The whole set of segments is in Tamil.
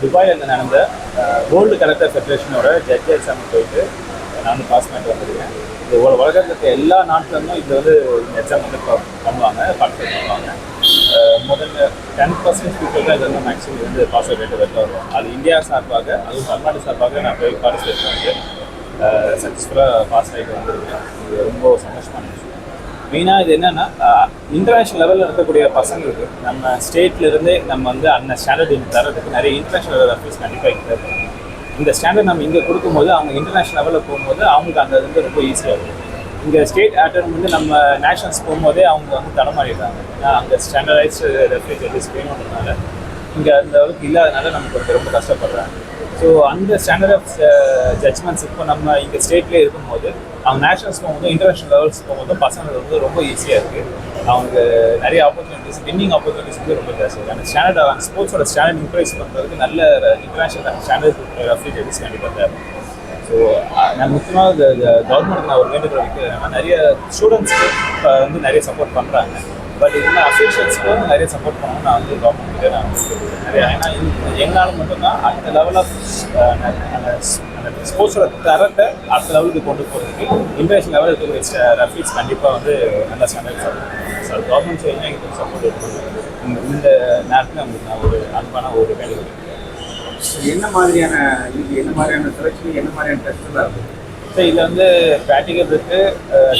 துபாயில் இருந்து நடந்த வேர்ல்டு கலெக்டர் ஃபெடரேஷனோட ஜட்ஜ் எக்ஸாம் போயிட்டு நான் வந்து பாஸ் பண்ணிட்டு வந்திருக்கேன். இது உல- இருக்க எல்லா நாட்டிலேருந்தும் இது வந்து இந்த எக்ஸாம் வந்து பண்ணுவாங்க பார்ட்டிசிபேட் பண்ணுவாங்க. முதல்ல டென் பர்சன்ட் பீப்புள் தான் இது வந்து மேக்ஸிமம் வந்து பாஸ் அவுட் ரேட்டு வெளில வரும். அது இந்தியா சார்பாக அதுவும் தமிழ்நாடு சார்பாக நான் போய் பார்ட்டிசிபேட் பண்ணிட்டு சக்ஸஸ்ஃபுல்லாக பாஸ் ஆகிட்டு வந்திருக்கேன். இது ரொம்ப சந்தோஷமான விஷயம். மெயினாக இது என்னன்னா இன்டர்நேஷ்னல் லெவலில் இருக்கக்கூடிய பசங்களுக்கு நம்ம ஸ்டேட்லேருந்தே நம்ம வந்து அந்த ஸ்டாண்டர்ட் இங்கே தரதுக்கு நிறைய இன்டர்நேஷ்னல் லெவல் அஃபீஸ் கண்டிப்பாக இங்கே இந்த ஸ்டாண்டர்ட் நம்ம இங்கே கொடுக்கும்போது அவங்க இன்டர்நேஷ்னல் லெவலில் போகும்போது அவங்களுக்கு அந்த இது வந்து ரொம்ப ஈஸியாக இருக்கும். இங்கே ஸ்டேட் ஆட்டன் வந்து நம்ம நேஷனல்ஸ் போகும்போதே அவங்க வந்து தடமாறிடுறாங்க. ஏன்னா அங்கே ஸ்டாண்டர்டைஸ்டு ரெஃப்ரி ஜட்ஜஸ் வேணுன்றதுனால. இங்கே அந்த அளவுக்கு இல்லாதனால நமக்கு கொஞ்சம் ரொம்ப கஷ்டப்படுறாங்க. ஸோ அந்த ஸ்டாண்டர்ட் ஆஃப் ஜட்ஜ்மெண்ட்ஸ் இப்போ நம்ம இங்கே ஸ்டேட்லேயே இருக்கும்போது அவங்க நேஷனல்ஸ் போகும்போது இன்டர்நேஷனல் லெவல்ஸ் போகும்போது பசங்களுக்கு வந்து ரொம்ப ஈஸியாக இருக்குது அவங்க நிறைய ஆப்பர்ச்சுனிட்டிஸ் வின்னிங் ஆப்பர்ச்சுனிட்டிஸ் வந்து ரொம்ப ஜாஸ்தி இருக்குது அந்த ஸ்டாண்டர்ட் அந்த ஸ்போர்ட்ஸோட ஸ்டாண்டர்ட் இன்க்ரீஸ் பண்ணுறதுக்கு நல்ல இன்டர்நேஷனல் ஸ்டாண்டர்ட் ரெஃப்ரி ஜட்ஜஸ் கண்டிப்பாக தேவை. ஸோ நான் முக்கியமாக இந்த கவர்மெண்ட் நான் ஒரு வேண்டுகோள் வைக்கிறேன். நிறைய ஸ்டூடெண்ட்ஸ்க்கு uh, வந்து நிறைய சப்போர்ட் பண்ணுறாங்க பட் இதில் அசோசியேட்ஸ்க்கு வந்து நிறைய சப்போர்ட் பண்ணணும் நான் வந்து கவர்மெண்ட் கிட்ட நான் நிறைய ஏன்னா எங்களால் மட்டும்தான் அடுத்த லெவல் ஆஃப் அந்த ஸ்போர்ட்ஸோட தரத்தை அடுத்த லெவலுக்கு கொண்டு போகிறதுக்கு இன்டர்நேஷனல் லெவலில் இருக்கக்கூடிய ரெஃபீஸ் கண்டிப்பாக வந்து நல்ல ஸ்டாண்டர்ட் ஸோ கவர்மெண்ட் சைடில் எங்களுக்கு சப்போர்ட் இருக்குது இந்த நேரத்தில் உங்களுக்கு நான் ஒரு அன்பான ஒரு வேலை என்ன மாதிரியான இது என்ன மாதிரியான செலக்ஷன் என்ன மாதிரியான டெஸ்ட்லாம் இருக்குது ஸோ இதில் வந்து ப்ராக்டிக்கல் இருக்குது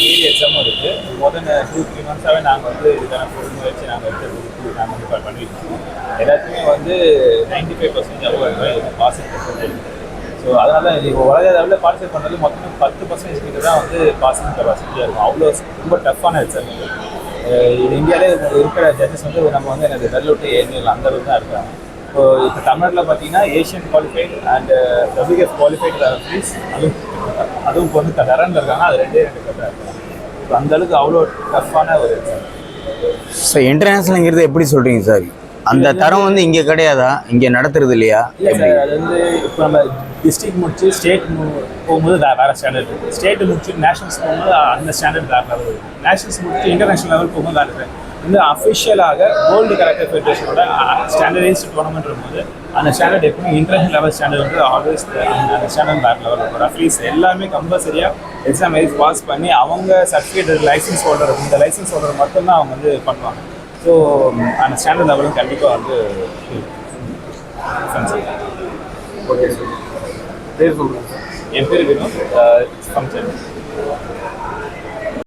தியரி எக்ஸாமும் இருக்குது முதல் டூ த்ரீ மந்த்ஸாகவே நாங்கள் வந்து இதுக்கான பொருள் வச்சு நாங்கள் எடுத்து நாங்கள் வந்து பண்ணிட்டு இருக்கோம். எல்லாத்துக்குமே வந்து நைன்டி ஃபைவ் பர்சன்டேஜ் அவ்வளோ பாசிங் பர்சன்டேஜ் ஸோ அதனால் இது உலக அளவில் பார்ட்டிசிபேட் பண்ணுறது மொத்தம் பத்து பர்சன்டேஜ் கிட்ட தான் வந்து பாசிங் கெப்பாசிட்டியாக இருக்கும். அவ்வளோ ரொம்ப டஃப்பான எக்ஸாம் இது. இது இந்தியாவிலே இருக்கிற ஜட்ஜஸ் வந்து நம்ம வந்து எனக்கு வெள்ளோட்டு ஏனியல் அந்த அளவுக்கு தான் இருக்காங்க. இப்போ இப்போ தமிழ்நாட்டில் பார்த்தீங்கன்னா Asian qualified and WF qualified referees அதுவும் அதுவும் இப்போ வந்து தரன்ல இருக்காங்க. அது ரெண்டே ரெண்டு கட்டாக இருக்காங்க இப்போ அந்த அளவுக்கு அவ்வளோ டஃப்பான ஒரு எக்ஸாம் சார் இன்டர்நேஷனலுங்கிறது எப்படி சொல்கிறீங்க சார் அந்த தரம் வந்து இங்கே கிடையாதா? இங்கே நடத்துறது இல்லையா? இல்லை சார் அது வந்து இப்போ நம்ம டிஸ்ட்ரிக்ட் முடிச்சு ஸ்டேட் போகும்போது வேறு வேறு ஸ்டாண்டர்ட் இருக்குது ஸ்டேட் முடிச்சு நேஷனல்ஸ் போகும்போது அந்த ஸ்டாண்டர்ட் வேறு லெவல் நேஷனல்ஸ் முடிச்சு இன்டர்நேஷனல் லெவல் போகும்போது வேறு வந்து அஃபிஷியலாக வேர்ல்டு கரெக்டர் ஃபெடரேஷனோட ஸ்டாண்டர்டைஸ்ட் டோர்னமெண்ட் இருக்கும்போது அந்த ஸ்டாண்டர்ட் எப்பவுமே இன்டர்நேஷனல் லெவல் ஸ்டாண்டர்ட் வந்து ஆல்வேஸ் அந்த ஸ்டாண்டர்ட் வேறு லெவல் இருக்கும் ரெஃப்ரீஸ் எல்லாமே கம்பல்சரியாக எக்ஸாம் எழுதி பாஸ் பண்ணி அவங்க சர்டிஃபிகேட் லைசன்ஸ் ஹோல்டர் இந்த லைசன்ஸ் ஹோல்டர் மட்டும்தான் அவங்க வந்து பண்ணுவாங்க. ஸோ அந்த ஸ்டாண்டர்ட் லெவலும் கண்டிப்பாக வந்து ஓகே சார் பேர் சொல்லுங்கள் என் பேர் வினோத். ஃபங்க்ஷன்